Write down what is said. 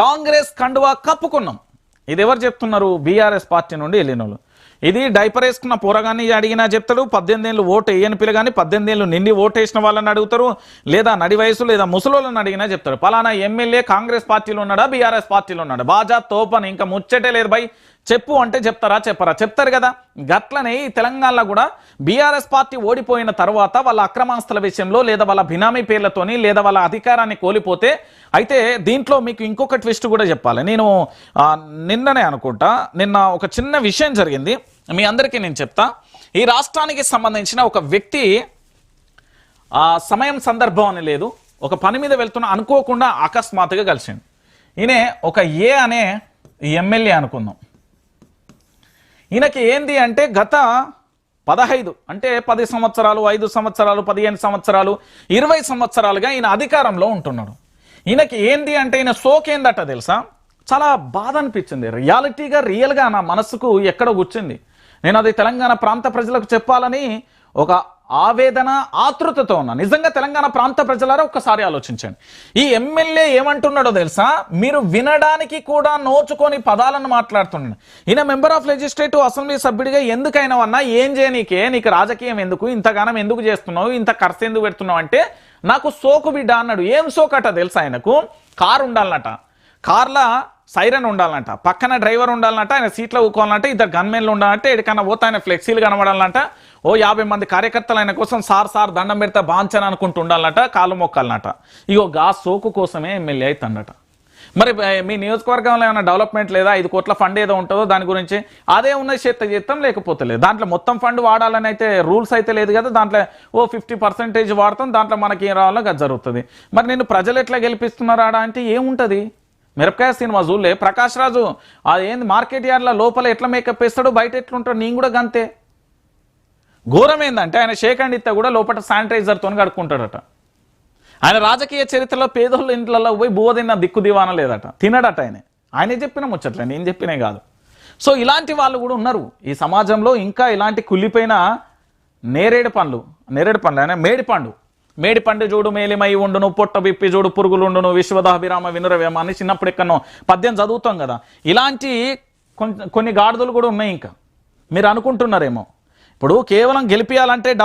కాంగ్రెస్ కండువా కప్పుకున్నాం. ఇది ఎవరు చెప్తున్నారు? బీఆర్ఎస్ పార్టీ నుండి వెళ్ళిన వాళ్ళు ఇది డైపర్ వేసుకున్న పోరగాన్ని అడిగినా చెప్తాడు పద్దెనిమిది ఏళ్ళు ఓటు వేయని పిల్లగాని పద్దెనిమిది ఏళ్ళు నిండి ఓటు వేసిన వాళ్ళని అడుగుతారు లేదా నడి వయసు లేదా ముసలోళ్ళని అడిగినా చెప్తారు పలానా ఎమ్మెల్యే కాంగ్రెస్ పార్టీలో ఉన్నాడా బీఆర్ఎస్ పార్టీలో ఉన్నాడా? బాజా తోపని ఇంకా ముచ్చటే లేదు బై. చెప్పు అంటే చెప్తారా చెప్పరా? చెప్తారు కదా. గట్లనే ఈ తెలంగాణలో కూడా బీఆర్ఎస్ పార్టీ ఓడిపోయిన తర్వాత వాళ్ళ అక్రమాస్తుల విషయంలో లేదా వాళ్ళ బినామీ పేర్లతోని లేదా వాళ్ళ అధికారాన్ని కోల్పోతే అయితే దీంట్లో మీకు ఇంకొక ట్విస్ట్ కూడా చెప్పాలి. నేను నిన్ననే అనుకుంటా నిన్న ఒక చిన్న విషయం జరిగింది. మీ అందరికీ నేను చెప్తా. ఈ రాష్ట్రానికి సంబంధించిన ఒక వ్యక్తి ఆ సమయం సందర్భం అని లేదు. ఒక పని మీద వెళ్తున్న అనుకోకుండా అకస్మాత్తుగా కలిసిండు. ఈయన ఒక ఏ అనే ఎమ్మెల్యే అనుకుందాం. ఈయనకి ఏంది అంటే గత పదహైదు అంటే పది సంవత్సరాలు ఐదు సంవత్సరాలు పదిహేను సంవత్సరాలు ఇరవై సంవత్సరాలుగా ఈయన అధికారంలో ఉంటున్నాడు. ఈయనకి ఏంది అంటే ఈయన సోకేందట తెలుసా? చాలా బాధ అనిపించింది. రియాలిటీగా రియల్గా నా మనసుకు ఎక్కడ కూర్చుంది నేను అది తెలంగాణ ప్రాంత ప్రజలకు చెప్పాలని ఒక ఆవేదన ఆతృతతో ఉన్నా. నిజంగా తెలంగాణ ప్రాంత ప్రజలారా ఒక్కసారి ఆలోచించండి. ఈ ఎమ్మెల్యే ఏమంటున్నాడో తెలుసా? మీరు వినడానికి కూడా నోచుకొని పదాలను మాట్లాడుతున్నాడు ఈయన మెంబర్ ఆఫ్ లెజిస్లేటివ్ అసెంబ్లీ సభ్యుడిగా ఎందుకైనావన్నా? ఏం చేయనీకే నీకు రాజకీయం ఎందుకు? ఇంతగానం ఎందుకు చేస్తున్నావు? ఇంత ఖర్చు ఎందుకు పెడుతున్నావు అంటే నాకు సోకు బిడ్డ అన్నాడు. ఏం సోకట తెలుసా ఆయనకు? కారు ఉండాలన్నట. కార్లా సైరన్ ఉండాలంట. పక్కన డ్రైవర్ ఉండాలంట ఆయన సీట్లో ఊకోవాలంటే ఇద్దరు గన్మెన్లు ఉండాలంటే ఎక్కడికన్నా పోతే ఆయన ఫ్లెక్సీలు కనబడాలంట. ఓ యాభై మంది కార్యకర్తలు ఆయన కోసం సార్ సార్ దండం పెడితే బాంచన్ అనుకుంటూ ఉండాలంట కాలు మొక్కాలన్నట ఇగో గా సోకు కోసమే ఎమ్మెల్యే అవుతుందట మరి మీ నియోజకవర్గంలో ఏమైనా డెవలప్మెంట్ లేదా? ఐదు కోట్ల ఫండ్ ఏదో ఉంటుందో దాని గురించి అదే ఉన్నది చేత చేస్తాం లేకపోతే లేదు. దాంట్లో మొత్తం ఫండ్ వాడాలని అయితే రూల్స్ అయితే లేదు కదా దాంట్లో ఓ ఫిఫ్టీ పర్సెంటేజ్ వాడతాం దాంట్లో మనకి ఏం రావాలో అది జరుగుతుంది. మరి నేను ప్రజలు ఎట్లా గెలిపిస్తున్నారా అంటే ఏముంటుంది? మిరపకాయ సినిమా చూడలే. ప్రకాష్ రాజు అది ఏంది మార్కెట్ యార్డ్ల లోపల ఎట్లా మేకప్ వేస్తాడు బయట ఎట్లుంటాడు నేను కూడా గంతే. ఘోరం ఏందంటే ఆయన షేక్ అండ్ ఇత్త కూడా లోపల శానిటైజర్తో కడుక్కుంటాడట. ఆయన రాజకీయ చరిత్రలో పేదోళ్ళ ఇంట్లలో పోయి బువ్వ తిన్న దిక్కు దివాన లేదట. తినడట ఆయన. ఆయనే చెప్పిన ముచ్చట్లే నేను చెప్పినే కాదు. సో ఇలాంటి వాళ్ళు కూడా ఉన్నారు. ఈ సమాజంలో ఇంకా ఇలాంటి కుళ్ళిపోయిన నేరేడు పండ్లు నేరేడు పండ్లు ఆయన మేడి పండు మేడి పండు చూడు మేలిమై ఉండును పొట్ట విప్పి చూడు పురుగులుండును విశ్వదాభిరామ వినురవేమ అని చిన్నప్పుడు ఎక్కడో పద్యం చదువుతాం కదా. ఇలాంటి కొన్ని గాడిదలు కూడా ఉన్నాయి ఇంకా. మీరు అనుకుంటున్నారేమో. ఇప్పుడు కేవలం గెలిపియాలంటే